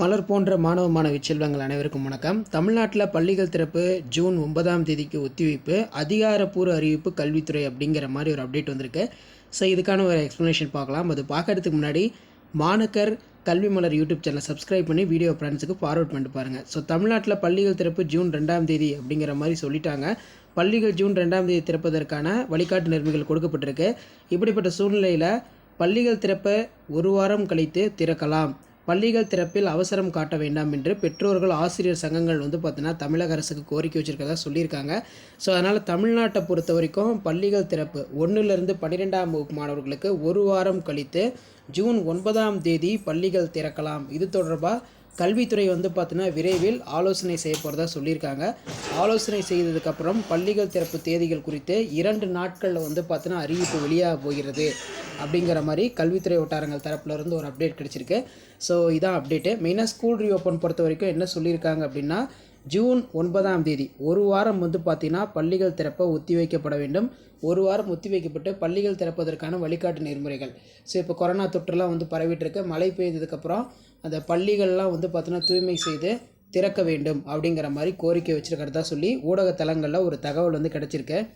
மலர் போன்ற மாணவ மாணவி செல்வங்கள் அனைவருக்கும் வணக்கம். தமிழ்நாட்டில் பள்ளிகள் திறப்பு ஜூன் ஒன்பதாம் தேதிக்கு ஒத்திவைப்பு அதிகாரப்பூர்வ அறிவிப்பு கல்வித்துறை அப்படிங்கிற மாதிரி ஒரு அப்டேட் வந்திருக்கு. ஸோ இதுக்கான ஒரு எக்ஸ்ப்ளனேஷன் பார்க்கலாம். அது பார்க்கறதுக்கு முன்னாடி மாணக்கர் கல்வி மலர் யூடியூப் சேனலை சப்ஸ்கிரைப் பண்ணி வீடியோ ஃப்ரெண்ட்ஸுக்கு ஃபார்வர்ட் பண்ணிட்டு பாருங்கள் ஸோ தமிழ்நாட்டில் பள்ளிகள் திறப்பு ஜூன் ரெண்டாம் தேதி அப்படிங்கிற மாதிரி சொல்லிட்டாங்க. பள்ளிகள் ஜூன் ரெண்டாம் தேதி திறப்பதற்கான வழிகாட்டு நெருமைகள் கொடுக்கப்பட்டிருக்கு. இப்படிப்பட்ட சூழ்நிலையில் பள்ளிகள் திறப்ப ஒரு வாரம் கழித்து திறக்கலாம். பள்ளிகள் திறப்பில் அவசரம் காட்ட வேண்டாம் என்று பெற்றோர்கள் ஆசிரியர் சங்கங்கள் வந்து பார்த்தீங்கன்னா தமிழக அரசுக்கு கோரிக்கை வச்சுருக்கதா சொல்லியிருக்காங்க. ஸோ அதனால் தமிழ்நாட்டை பொறுத்த வரைக்கும் பள்ளிகள் திறப்பு ஒன்றுலேருந்து பன்னிரெண்டாம் வகுப்பு மாணவர்களுக்கு ஒரு வாரம் கழித்து ஜூன் ஒன்பதாம் தேதி பள்ளிகள் திறக்கலாம். இது தொடர்பாக கல்வித்துறை வந்து பார்த்தீங்கன்னா விரைவில் ஆலோசனை செய்ய போகிறதா சொல்லியிருக்காங்க. ஆலோசனை செய்ததுக்கப்புறம் பள்ளிகள் திறப்பு தேதிகள் குறித்து இரண்டு நாட்களில் வந்து பார்த்தீங்கன்னா அறிவிப்பு வெளியாக போகிறது அப்படிங்கிற மாதிரி கல்வித்துறை வட்டாரங்கள் தரப்புல இருந்து ஒரு அப்டேட் கிடச்சிருக்கு. ஸோ இதான் அப்டேட்டு. மெயினாக ஸ்கூல் ரீஓப்பன் பொறுத்த வரைக்கும் என்ன சொல்லியிருக்காங்க அப்படின்னா ஜூன் ஒன்பதாம் தேதி. ஒரு வாரம் வந்து பார்த்திங்கன்னா பள்ளிகள் திறப்ப ஒத்தி வைக்கப்பட வேண்டும். ஒரு வாரம் ஒத்தி வைக்கப்பட்டு பள்ளிகள் திறப்பதற்கான வழிகாட்டு நெறிமுறைகள். ஸோ இப்போ கொரோனா தொற்றுலாம் வந்து பரவிட்டுருக்கு. மழை பெய்ததுக்கப்புறம் அந்த பள்ளிகள்லாம் வந்து பார்த்தோன்னா தூய்மை செய்து திறக்க வேண்டும் அப்படிங்கிற மாதிரி கோரிக்கை வச்சுருக்கிறதா சொல்லி ஊடக தளங்களில் ஒரு தகவல் வந்து கிடச்சிருக்கு.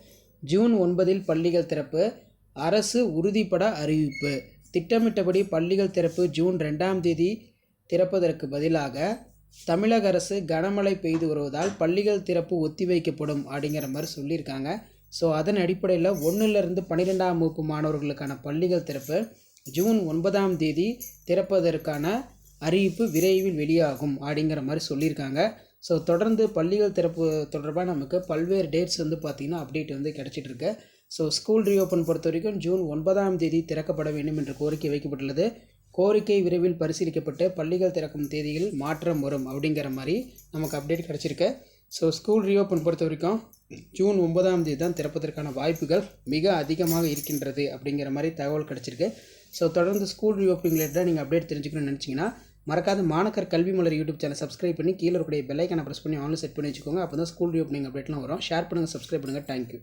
ஜூன் ஒன்பதில் பள்ளிகள் திறப்பு அரசு உறுதிப்பட அறிவிப்பு. திட்டமிட்டபடி பள்ளிகள் திறப்பு ஜூன் ரெண்டாம் தேதி திறப்பதற்கு பதிலாக தமிழக அரசு கனமழை பெய்து வருவதால் பள்ளிகள் திறப்பு ஒத்திவைக்கப்படும் அப்படிங்கிற மாதிரி சொல்லியிருக்காங்க. ஸோ அதன் அடிப்படையில் ஒன்றுலேருந்து பன்னிரெண்டாம் வகுப்பு மாணவர்களுக்கான பள்ளிகள் திறப்பு ஜூன் ஒன்பதாம் தேதி திறப்பதற்கான அறிவிப்பு விரைவில் வெளியாகும் அப்படிங்கிற மாதிரி சொல்லியிருக்காங்க. ஸோ தொடர்ந்து பள்ளிகள் திறப்பு தொடர்பாக நமக்கு பல்வேறு டேட்ஸ் வந்து பார்த்திங்கன்னா அப்டேட் வந்து கிடச்சிட்ருக்கு. ஸோ ஸ்கூல் ரீஓப்பன் பொறுத்த வரைக்கும் ஜூன் ஒன்பதாம் தேதி திறக்கப்பட வேண்டும் என்ற கோரிக்கை வைக்கப்பட்டுள்ளது. கோரிக்கை விரைவில் பரிசீலிக்கப்பட்டு பள்ளிகள் திறக்கும் தேதியில் மாற்றம் வரும் அப்படிங்கிற மாதிரி நமக்கு அப்டேட் கிடச்சிருக்கு. ஸோ ஸ்கூல் ரீஓப்பன் பொறுத்த வரைக்கும் ஜூன் ஒன்பதாம் தேதி தான் திறப்பதற்கான வாய்ப்புகள் மிக அதிகமாக இருக்கின்றது அப்படிங்கிற மாதிரி தகவல் கிடச்சிருக்கு. ஸோ தொடர்ந்து ஸ்கூல் ரீஓப்பனிங் ரிலேட்டடாக நீங்கள் அப்டேட் தெரிஞ்சுக்கணும்னு நினச்சிங்கன்னா மறக்காத மாணக்கர் கல்வி மலர் யூடியூப் சேனல் சப்ஸ்கிரைப் பண்ணி கீழே இருக்கக்கூடிய பெல்லைக்கான ப்ரெஸ் பண்ணி ஆன்லைன் செட் பண்ணி வச்சுக்கோங்க. அப்போ தான் ஸ்கூல் ரீஓப்பனிங் அப்டேட்லாம் வரும். ஷேர் பண்ணுங்கள் சப்ஸ்கிரைப் பண்ணுங்கள் தேங்க்யூ